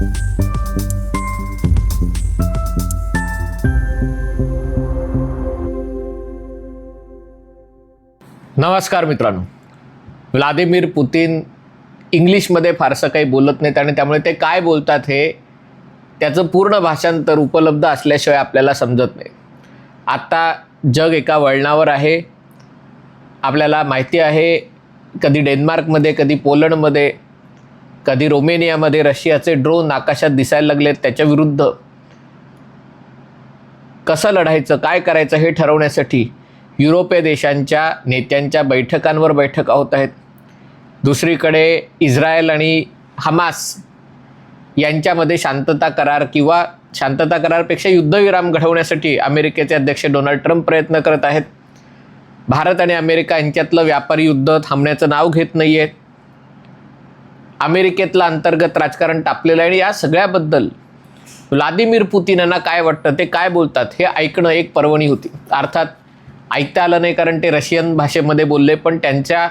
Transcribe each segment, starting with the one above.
नमस्कार मित्रांनो. Vladimir Putin इंग्लिशमध्ये फारसं काही बोलत नाहीत आणि त्यामुळे ते काय बोलतात हे त्याचं पूर्ण भाषांतर उपलब्ध असल्याशिवाय आपल्याला समजत नाही. आत्ता जग एका वळणावर आहे. आपल्याला माहिती आहे कधी डेन्मार्कमध्ये कधी पोलंडमध्ये कधी रोमेनियामध्ये रशियाचे ड्रोन आकाशात दिसायला लागलेत त्याच्याविरुद्ध कसं लढायचं काय करायचं हे ठरवण्यासाठी युरोपीय देशांच्या नेत्यांच्या बैठकांवर बैठका होत आहेत. दुसरीकडे इस्रायल आणि हमास यांच्यामध्ये शांतता करार किंवा शांतता करारपेक्षा युद्धविराम घडवण्यासाठी अमेरिकेचे अध्यक्ष डोनाल्ड ट्रम्प प्रयत्न करत आहेत. भारत आणि अमेरिका यांच्यातलं व्यापारी युद्ध थांबण्याचं नाव घेत नाही आहे अमेरिकेतलं अंतर्गत राजकारण टापलेलं आहे आणि या सगळ्याबद्दल व्लादिमीर पुतीन यांना काय वाटतं ते काय बोलतात हे ऐकणं एक पर्वणी होती. अर्थात ऐकता आलं नाही कारण ते रशियन भाषेमध्ये बोलले पण त्यांच्या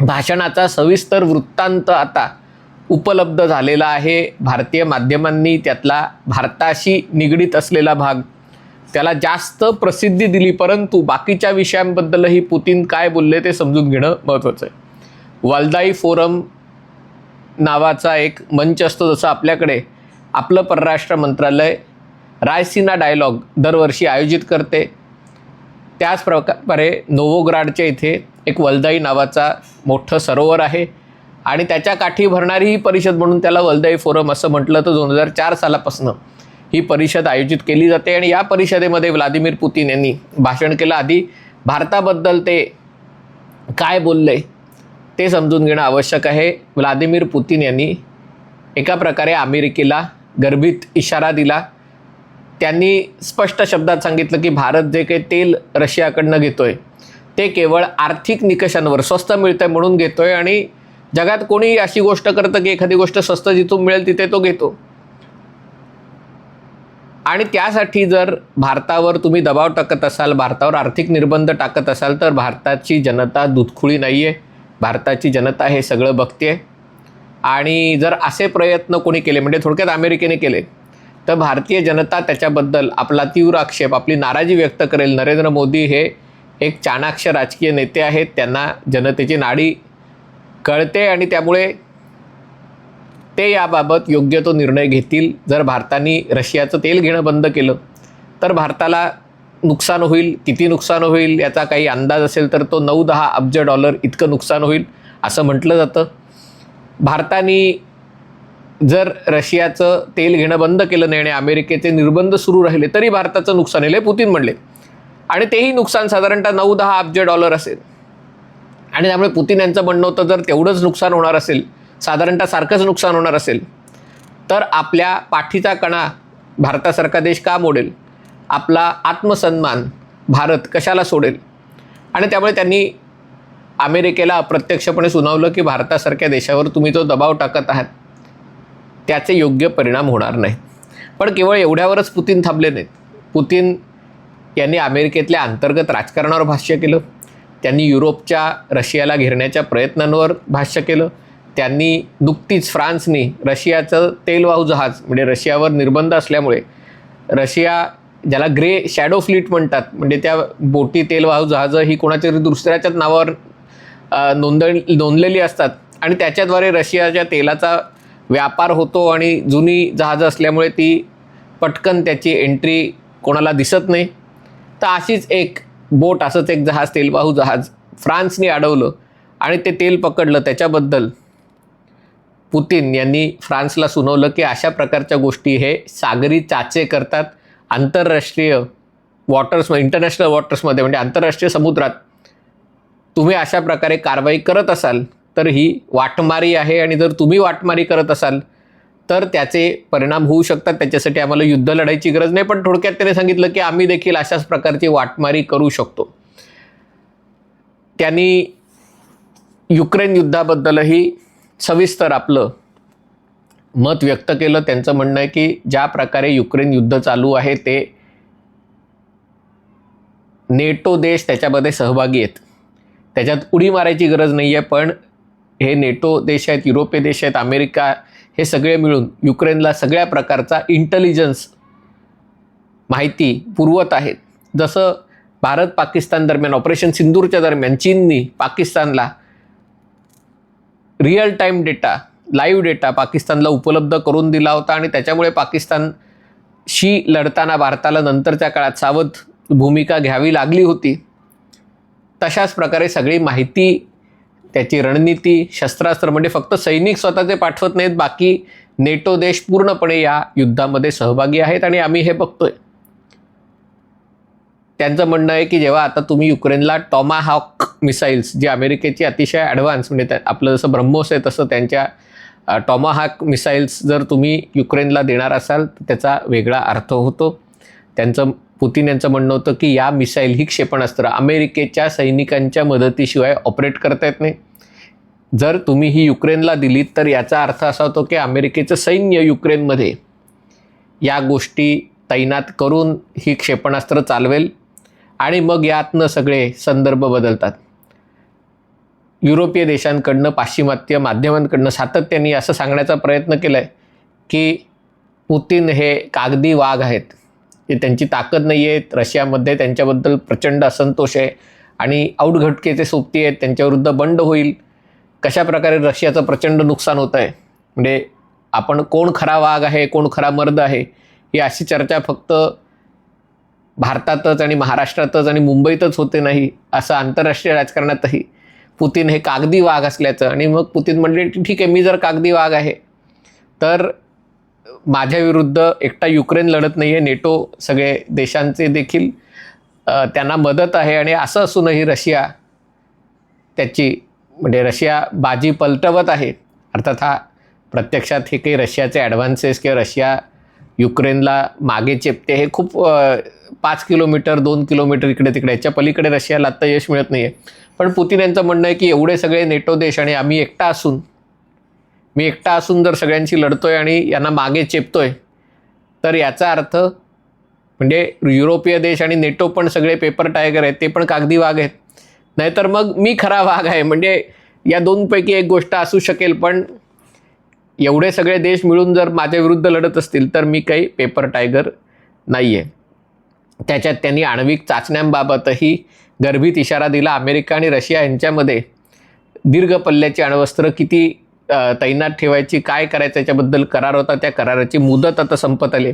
भाषणाचा सविस्तर वृत्तांत आता उपलब्ध झालेला आहे. भारतीय माध्यमांनी त्यातला भारताशी निगडीत असलेला भाग त्याला जास्त प्रसिद्धी दिली परंतु बाकीच्या विषयांबद्दलही पुतीन काय बोलले ते समजून घेणं महत्त्वाचं आहे. वालदाई फोरम नावाचा एक मंच असतो जसं आपल्याकडे आपलं परराष्ट्र मंत्रालय रायसिना डायलॉग दरवर्षी आयोजित करते. त्याच प्रकारे नोवोग्राडच्या इथे एक वलदाई नावाचा मोठं सरोवर आहे आणि त्याच्या काठी भरणारी ही परिषद म्हणून त्याला वलदाई फोरम असं म्हटलं तर दोन हजार चार सालापासून ही परिषद आयोजित केली जाते आणि या परिषदेमध्ये व्लादिमीर पुतीन यांनी भाषण केलं. आधी भारताबद्दल ते काय बोलले? ते समजून घेणं आवश्यक आहे. व्लादिमीर पुतीन यांनी एका प्रकारे अमेरिकेला गर्भित इशारा दिला. त्यांनी स्पष्ट शब्दात सांगितलं की भारत जे काही तेल रशियाकडनं आहे ते केवळ आर्थिक निकषांवर स्वस्त मिळतं आहे म्हणून घेतो आहे आणि जगात कोणी अशी गोष्ट करतं की एखादी गोष्ट स्वस्त जिथून मिळेल तिथे तो घेतो. आणि त्यासाठी जर भारतावर तुम्ही दबाव टाकत असाल भारतावर आर्थिक निर्बंध टाकत असाल तर भारताची जनता दुधखुळी नाही आहे भारताची जनता हे सगळं बघते आणि जर असे प्रयत्न कोणी केले म्हणजे थोडक्यात अमेरिकेने केले तर भारतीय जनता त्याच्याबद्दल आपला तीव्र आक्षेप आपली नाराजी व्यक्त करेल. नरेंद्र मोदी हे एक चाणाक्ष राजकीय नेते आहेत. त्यांना जनतेची नाडी कळते आणि त्यामुळे ते याबाबत योग्य तो निर्णय घेतील. जर भारताने रशियाचं तेल घेणं बंद केलं तर भारताला नुकसान होईल किती नुकसान होईल याचा काही अंदाज असेल तर तो नऊ दहा अब्ज डॉलर इतकं नुकसान होईल असं म्हटलं जातं. भारताने जर रशियाचं तेल घेणं बंद केलं नाही आणि अमेरिकेचे निर्बंध सुरू राहिले तरी भारताचं नुकसान होईल हे पुतीन म्हणले आणि तेही नुकसान साधारणतः नऊ दहा अब्ज डॉलर असेल. आणि त्यामुळे पुतीन यांचं म्हणणं होतं जर तेवढंच नुकसान होणार असेल साधारणतः सारखंच नुकसान होणार असेल तर आपल्या पाठीचा कणा भारतासारखा देश का मोडेल? आपला आत्मसन्मान भारत कशाला सोडेल? आणि त्यामुळे त्यांनी अमेरिकेला अप्रत्यक्षपणे सुनावलं की भारतासारख्या देशावर तुम्ही जो दबाव टाकत आहात त्याचे योग्य परिणाम होणार नाही पण केवळ एवढ्यावरच पुतीन थांबले नाहीत. पुतीन यांनी अमेरिकेतल्या अंतर्गत राजकारणावर भाष्य केलं त्यांनी युरोपच्या रशियाला घेरण्याच्या प्रयत्नांवर भाष्य केलं त्यांनी नुकतीच फ्रान्सनी रशियाचं तेलवाहू जहाज म्हणजे रशियावर निर्बंध असल्यामुळे रशिया ज्याला ग्रे शॅडो फ्लीट म्हणतात म्हणजे त्या बोटी तेलवाहू जहाजं ही कोणाच्या तरी दुसऱ्याच्याच नावावर नोंद नोंदण नोंदलेली असतात. आणि त्याच्याद्वारे रशियाच्या तेलाचा व्यापार होतो आणि जुनी जहाजं असल्यामुळे ती पटकन त्याची एंट्री कोणाला दिसत नाही. तर अशीच एक बोट असंच एक जहाज तेलवाहू जहाज फ्रान्सने अडवलं आणि ते तेल पकडलं. त्याच्याबद्दल पुतीन यांनी फ्रान्सला सुनावलं की अशा प्रकारच्या गोष्टी हे सागरी चाचे करतात. आंतरराष्ट्रीय वॉटर्स इंटरनॅशनल वॉटर्समध्ये म्हणजे आंतरराष्ट्रीय समुद्रात तुम्ही अशा प्रकारे कारवाई करत असाल तर ही वाटमारी आहे आणि जर तुम्ही वाटमारी करत असाल तर त्याचे परिणाम होऊ शकतात. त्याच्यासाठी आम्हाला युद्ध लढायची गरज नाही पण थोडक्यात त्याने सांगितलं की आम्ही देखील अशाच प्रकारची वाटमारी करू शकतो. त्यांनी युक्रेन युद्धाबद्दलही सविस्तर आपलं मत व्यक्त केलं त्यांचं म्हणणं आहे की ज्या प्रकारे युक्रेन युद्ध चालू आहे ते नेटो देश त्याच्यामध्ये सहभागी आहेत. त्याच्यात उडी मारायची गरज नाही आहे पण हे नेटो देश आहेत युरोपीय देश आहेत अमेरिका हे सगळे मिळून युक्रेनला सगळ्या प्रकारचा इंटेलिजन्स माहिती पुरवत आहेत. जसं भारत पाकिस्तान दरम्यान ऑपरेशन सिंदूरच्या दरम्यान चीननी पाकिस्तानला real time data live data पाकिस्तानला उपलब्ध करून दिला होता आणि त्याच्यामुळे पाकिस्तानशी लढताना भारताला नंतरच्या काळात सावध भूमिका घ्यावी लागली होती. तशाच प्रकारे सगळी माहिती त्याची रणनीती शस्त्रास्त्र म्हणजे फक्त सैनिक स्वतःचे पाठवत नाहीत बाकी नेटो देश पूर्णपणे या युद्धामध्ये सहभागी आहेत आणि आम्ही हे बघतोय. त्यांचं म्हणणं आहे की जेव्हा आता तुम्ही युक्रेनला टॉमाहॉक मिसाईल्स जी अमेरिकेची अतिशय ॲडव्हान्स म्हणजे आपलं जसं ब्रह्मोस आहे तसं त्यांच्या टॉमाहाक मिसाईल्स जर तुम्ही युक्रेनला देणार असाल तर त्याचा वेगळा अर्थ होतो. त्यांचं पुतीन यांचं म्हणणं होतं की या मिसाईल ही क्षेपणास्त्र अमेरिकेच्या सैनिकांच्या मदतीशिवाय ऑपरेट करता येत नाही. जर तुम्ही ही युक्रेनला दिलीत तर याचा अर्थ असा होतो की अमेरिकेचं सैन्य युक्रेनमध्ये या गोष्टी तैनात करून ही क्षेपणास्त्र चालवेल आणि मग यातनं सगळे संदर्भ बदलतात. युरोपीय देशांकडनं पाश्चिमात्य माध्यमांकडनं सातत्याने असं सांगण्याचा प्रयत्न केला आहे की पुतीन हे कागदी वाघ आहेत. ते त्यांची ताकद नाही आहेत रशियामध्ये त्यांच्याबद्दल प्रचंड असंतोष आहे आणि औटघटकेचे सोबती आहेत त्यांच्याविरुद्ध बंड होईल. कशा प्रकारे रशियाचं प्रचंड नुकसान होतं आहे? म्हणजे आपण कोण खरा वाघ आहे कोण खरा मर्द आहे ही अशी चर्चा फक्त भारतातच आणि महाराष्ट्रातच आणि मुंबईतच होते नाही असं आंतरराष्ट्रीय राजकारणातही पुतीन हे कागदी वाघ असल्याचं. आणि मग पुतीन म्हणले ठीक आहे मी जर कागदी वाघ आहे तर माझ्या विरुद्ध एकटा युक्रेन लढत नाही आहे नेटो सगळे देशांचे देखील त्यांना मदत आहे. आणि असं असूनही रशिया त्याची म्हणजे रशिया बाजी पलटवत आहे. अर्थात हा प्रत्यक्षात हे काही रशियाचे ॲडव्हान्सेस किंवा रशिया युक्रेनला मागे चेपते हे खूप पाच किलोमीटर दोन किलोमीटर इकडे तिकडे याच्या पलीकडे रशियाला आत्ता यश मिळत नाही आहे पण पुतीन यांचं म्हणणं आहे की एवढे सगळे नेटो देश आणि आम्ही एकटा असून मी एकटा असून जर सगळ्यांशी लढतोय आणि यांना मागे चेपतोय तर याचा अर्थ म्हणजे युरोपीय देश आणि नेटो पण सगळे पेपर टायगर आहेत ते पण कागदी वाघ आहेत. नाहीतर मग मी खरा वाघ आहे. म्हणजे या दोनपैकी एक गोष्ट असू शकेल पण एवढे सगळे देश मिळून जर माझ्याविरुद्ध लढत असतील तर मी काही पेपर टायगर नाही आहे त्याच्यात त्यांनी आण्विक चाचण्यांबाबतही गर्भित इशारा दिला. अमेरिका आणि रशिया यांच्यामध्ये दीर्घ पल्ल्याची अण्वस्त्र किती तैनात ठेवायची काय करायचं याच्याबद्दल करार होता. त्या कराराची मुदत आता संपत आली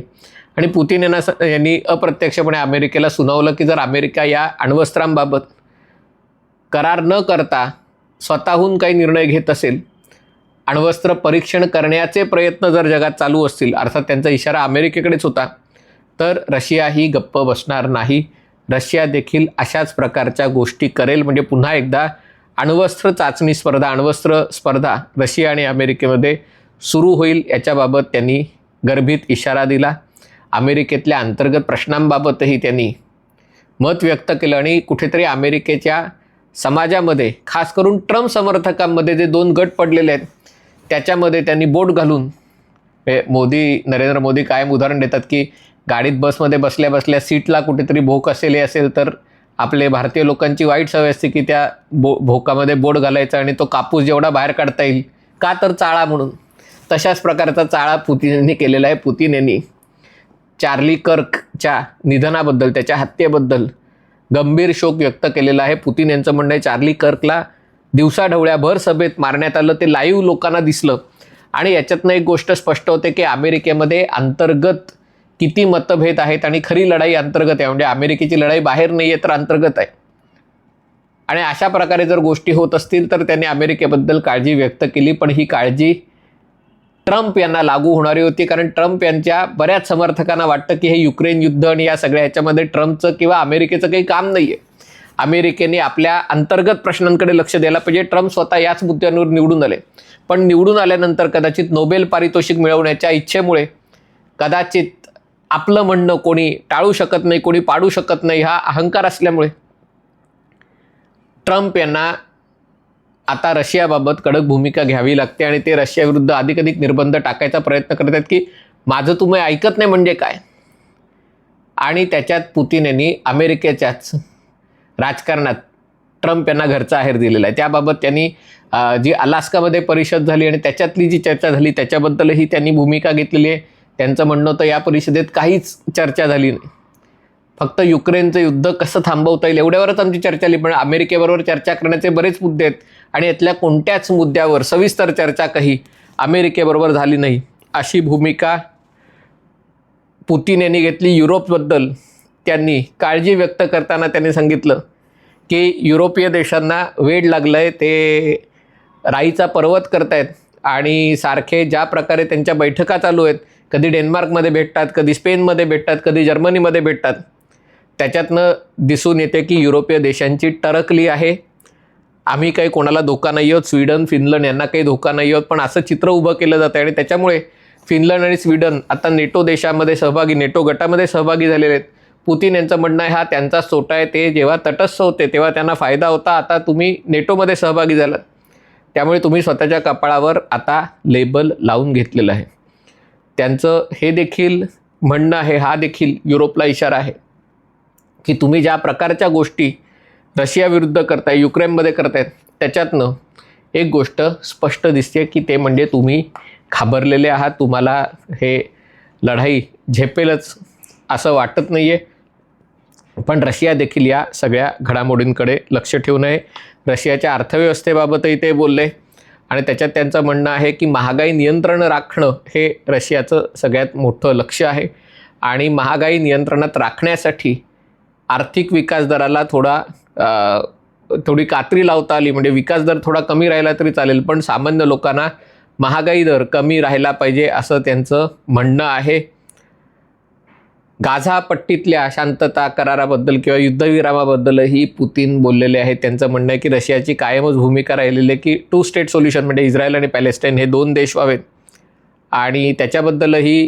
आणि पुतीन यांना यांनी अप्रत्यक्षपणे अमेरिकेला सुनावलं की जर अमेरिका या अण्वस्त्रांबाबत करार न करता स्वतःहून काही निर्णय घेत असेल अण्वस्त्र परीक्षण करण्याचे प्रयत्न जर जगात चालू असतील अर्थात त्यांचा इशारा अमेरिकेकडेच होता तर रशिया ही गप्प बसणार नाही. रशिया देखील अशाच प्रकारच्या गोष्टी करेल. म्हणजे पुन्हा एकदा अण्वस्त्र चाचणी स्पर्धा अण्वस्त्र स्पर्धा रशिया आणि अमेरिकेमध्ये सुरू होईल याच्याबाबत त्यांनी गर्भित इशारा दिला. अमेरिकेतल्या अंतर्गत प्रश्नांबाबतही त्यांनी मत व्यक्त केलं आणि कुठेतरी अमेरिकेच्या समाजामध्ये खास करून ट्रम्प समर्थकांमध्ये जे दोन गट पडलेले आहेत त्याच्यामध्ये त्यांनी बोट घालून हे मोदी नरेंद्र मोदी कायम उदाहरण देतात की गाडीत बसमध्ये बसल्या बसल्या सीटला कुठेतरी भोक असेल असेल तर आपले भारतीय लोकांची वाईट सवय असते की त्या बो भोकामध्ये बोट घालायचा आणि तो कापूस जेवढा बाहेर काढता येईल का तर चाळा म्हणून. तशाच प्रकारचा चाळा पुतीनने केलेला आहे पुतीन यांनी चार्ली कर्कच्या निधनाबद्दल त्याच्या हत्येबद्दल गंभीर शोक व्यक्त केलेला आहे पुतीन यांचं म्हणणं आहे चार्ली कर्कला दिवसाढवळ्याभर सभेत मारण्यात आलं ते लाईव्ह लोकांना दिसलं. आणि याच्यातनं एक गोष्ट स्पष्ट होते की अमेरिकेमध्ये अंतर्गत किती मतभेद आहेत आणि खरी लढाई अंतर्गत आहे. म्हणजे अमेरिकेची लढाई बाहेर नाही आहे तर अंतर्गत आहे. आणि अशा प्रकारे जर गोष्टी होत असतील तर त्यांनी अमेरिकेबद्दल काळजी व्यक्त केली. पण ही काळजी ट्रम्प यांना लागू होणारी होती. कारण ट्रम्प यांच्या बऱ्याच समर्थकांना वाटतं की हे युक्रेन युद्ध आणि या सगळ्या ह्याच्यामध्ये ट्रम्पचं किंवा अमेरिकेचं काही काम नाही आहे अमेरिकेने आपल्या अंतर्गत प्रश्नांकडे लक्ष द्यायला पाहिजे. ट्रम्प स्वतः याच मुद्द्यांवर निवडून आले. पण निवडून आल्यानंतर कदाचित नोबेल पारितोषिक मिळवण्याच्या इच्छेमुळे कदाचित आपलं म्हणणं कोणी टाळू शकत नाही कोणी पाडू शकत नाही हा अहंकार असल्यामुळे. ट्रम्प यांना आता रशियाबाबत कडक भूमिका घ्यावी लागते आणि ते रशियाविरुद्ध अधिक निर्बंध टाकायचा प्रयत्न करत आहेत की माझं तुम्ही ऐकत नाही म्हणजे काय? आणि त्याच्यात पुतीन यांनी अमेरिकेच्याच राजकारणात ट्रम्प यांना घरचा आहेर दिलेला आहे. त्याबाबत त्यांनी जी अलास्कामध्ये परिषद झाली आणि त्याच्यातली जी चर्चा झाली त्याच्याबद्दलही त्यांनी भूमिका घेतलेली आहे. त्यांचं म्हणणं होतं या परिषदेत काहीच चर्चा झाली नाही. फक्त युक्रेनचं युद्ध कसं थांबवता येईल एवढ्यावरच आमची चर्चा आली पण अमेरिकेबरोबर चर्चा करण्याचे बरेच मुद्दे आहेत आणि यातल्या कोणत्याच मुद्द्यावर सविस्तर चर्चा काही अमेरिकेबरोबर झाली नाही. अशी भूमिका पुतीन यांनी घेतली. युरोपबद्दल त्यांनी काळजी व्यक्त करताना त्यांनी सांगितलं की युरोपीय देशांना वेळ लागलं आहे ते राईचा पर्वत करतायत आणि सारखे ज्या प्रकारे त्यांच्या बैठका चालू आहेत कधी डेन्मार्कमध्ये भेटतात कधी स्पेनमध्ये भेटतात कधी जर्मनीमध्ये भेटतात. त्याच्यातनं दिसून येते की युरोपीय देशांची टरकली आहे. आम्ही काही कोणाला धोका नाही आहोत स्वीडन फिनलंड यांना काही धोका नाही आहोत पण असं चित्र उभं केलं जातं आणि त्याच्यामुळे फिनलंड आणि स्वीडन आता नेटो देशामध्ये सहभागी नेटो गटामध्ये सहभागी झालेले आहेत. पुतीन यांचं म्हणणं आहे हा त्यांचा सोटा आहे. ते जेव्हा तटस्थ होते तेव्हा त्यांना फायदा होता. आता तुम्ही नेटोमध्ये सहभागी झालात. त्यामुळे तुम्ही स्वतःच्या कपाळावर आता लेबल लावून घेतलेलं आहे. त्यांचं हे देखील म्हणणं आहे हा देखील युरोपला इशारा आहे की तुम्ही ज्या प्रकारच्या गोष्टी रशियाविरुद्ध करताय युक्रेनमध्ये करतायत त्याच्यातनं एक गोष्ट स्पष्ट दिसते की ते म्हणजे तुम्ही घाबरलेले आहात तुम्हाला हे लढाई झेपेलच असं वाटत नाही आहे पण रशिया देखील या सगळ्या घडामोडींकडे लक्ष ठेवून आहे. रशियाच्या अर्थव्यवस्थेबाबतही ते बोलले. आणि त्याच्यात त्यांचं म्हणणं आहे की महागाई नियंत्रण राखणं हे रशियाचं सगळ्यात मोठं लक्ष आहे. आणि महागाई नियंत्रणात राखण्यासाठी आर्थिक विकास दराला थोडा थोडी कात्री लावता आली. म्हणजे विकास दर थोडा कमी राहिला तरी चालेल पण सामान्य लोकांना महागाई दर कमी राहिला पाहिजे असं त्यांचं म्हणणं आहे. गाझा पट्टीतल्या शांतता कराराबद्दल किंवा युद्धविरामाबद्दलही पुतीन बोललेले आहेत. त्यांचं म्हणणं आहे की रशियाची कायमच भूमिका राहिलेली आहे की टू स्टेट सोल्युशन म्हणजे इस्रायल आणि पॅलेस्टाईन हे दोन देश व्हावेत. आणि त्याच्याबद्दलही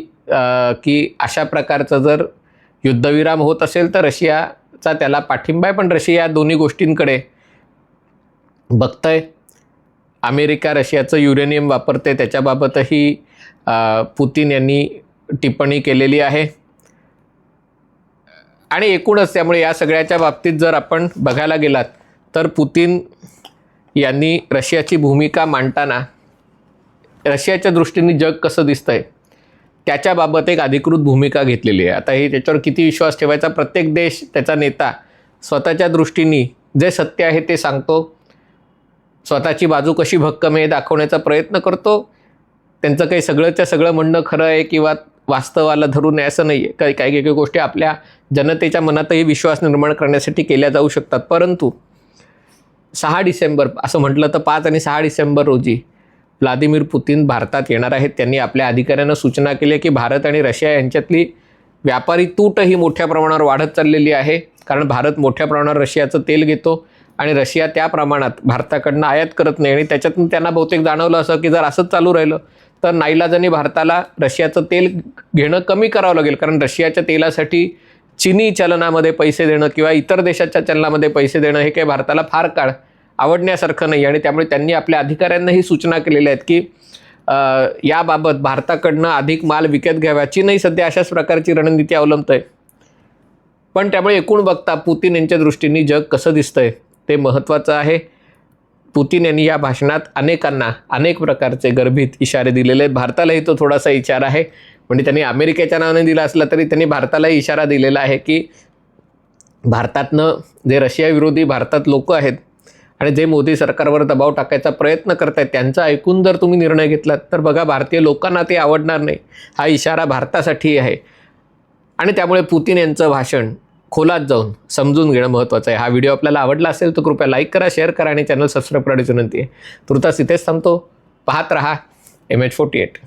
की अशा प्रकारचं जर युद्धविराम होत असेल तर रशियाचा त्याला पाठिंबा आहे. पण रशिया या दोन्ही गोष्टींकडे बघतंय. अमेरिका रशियाचं युरेनियम वापरते त्याच्याबाबतही पुतीन यांनी टिप्पणी केलेली आहे. आणि एकूणच त्यामुळे या सगळ्याच्या बाबतीत जर आपण बघायला गेलात तर पुतीन यांनी रशियाची भूमिका मांडताना रशियाच्या दृष्टीने जग कसं दिसतंय त्याच्याबाबत एक अधिकृत भूमिका घेतलेली आहे. आता हे त्याच्यावर किती विश्वास ठेवायचा प्रत्येक देश त्याचा नेता स्वतःच्या दृष्टीने जे सत्य आहे ते सांगतो स्वतःची बाजू कशी भक्कम आहे दाखवण्याचा प्रयत्न करतो. त्यांचं काही सगळंच्या सगळं म्हणणं खरं आहे किंवा वास्तवाला धरून आहे असं नाही आहे काही काही काही गोष्टी आपल्या जनतेच्या मनातही विश्वास निर्माण करण्यासाठी केल्या जाऊ शकतात. परंतु सहा डिसेंबर असं म्हटलं तर पाच आणि सहा डिसेंबर रोजी व्लादिमीर पुतीन भारतात येणार आहेत. त्यांनी आपल्या अधिकाऱ्यांना सूचना केली की भारत आणि रशिया यांच्यातली व्यापारी तूट ही मोठ्या प्रमाणावर वाढत चाललेली आहे. कारण भारत मोठ्या प्रमाणावर रशियाचं तेल घेतो आणि रशिया त्या प्रमाणात भारताकडनं आयात करत नाही आणि त्याच्यातून त्यांना बहुतेक जाणवलं असं की जर असंच चालू राहिलं तर नाईलाजाने भारताला रशियाचं तेल घेणं कमी करावं लागेल. कारण रशियाच्या तेलासाठी चिनी चलनामध्ये पैसे देणं किंवा इतर देशाच्या चलनामध्ये पैसे देणं हे काही भारताला फार काळ आवडण्यासारखं नाही. आणि त्यामुळे त्यांनी आपल्या अधिकाऱ्यांनाही सूचना केलेल्या आहेत की याबाबत भारताकडनं अधिक माल विकत घ्यावा. चीनही सध्या अशाच प्रकारची रणनीती अवलंबत आहे पण त्यामुळे एकूण बघता पुतीन यांच्या दृष्टीने जग कसं दिसतंय ते महत्त्वाचं आहे. पुतीन यांनी या भाषणात अनेकांना अनेक प्रकारचे गर्भित इशारे दिलेले आहेत. भारतालाही तो थोडासा इशारा आहे. म्हणजे त्यांनी अमेरिकेच्या नावाने दिला असला तरी त्यांनी भारतालाही इशारा दिलेला आहे की भारतातनं जे रशियाविरोधी भारतात लोक आहेत आणि जे मोदी सरकारवर दबाव टाकायचा प्रयत्न करत आहेत त्यांचा ऐकून जर तुम्ही निर्णय घेतलात तर बघा भारतीय लोकांना ते आवडणार नाही. हा इशारा भारतासाठी आहे. आणि त्यामुळे पुतीन यांचं भाषण खोलात जाऊन समजून घेणं महत्त्वाचं आहे. हा व्हिडिओ आपल्याला आवडला असेल तर कृपया लाईक करा शेअर करा आणि चॅनल सबस्क्राईब करण्याची विनंती आहे. तुर्तास इथेच थांबतो. पाहत रहा एम एच फोर्टी एट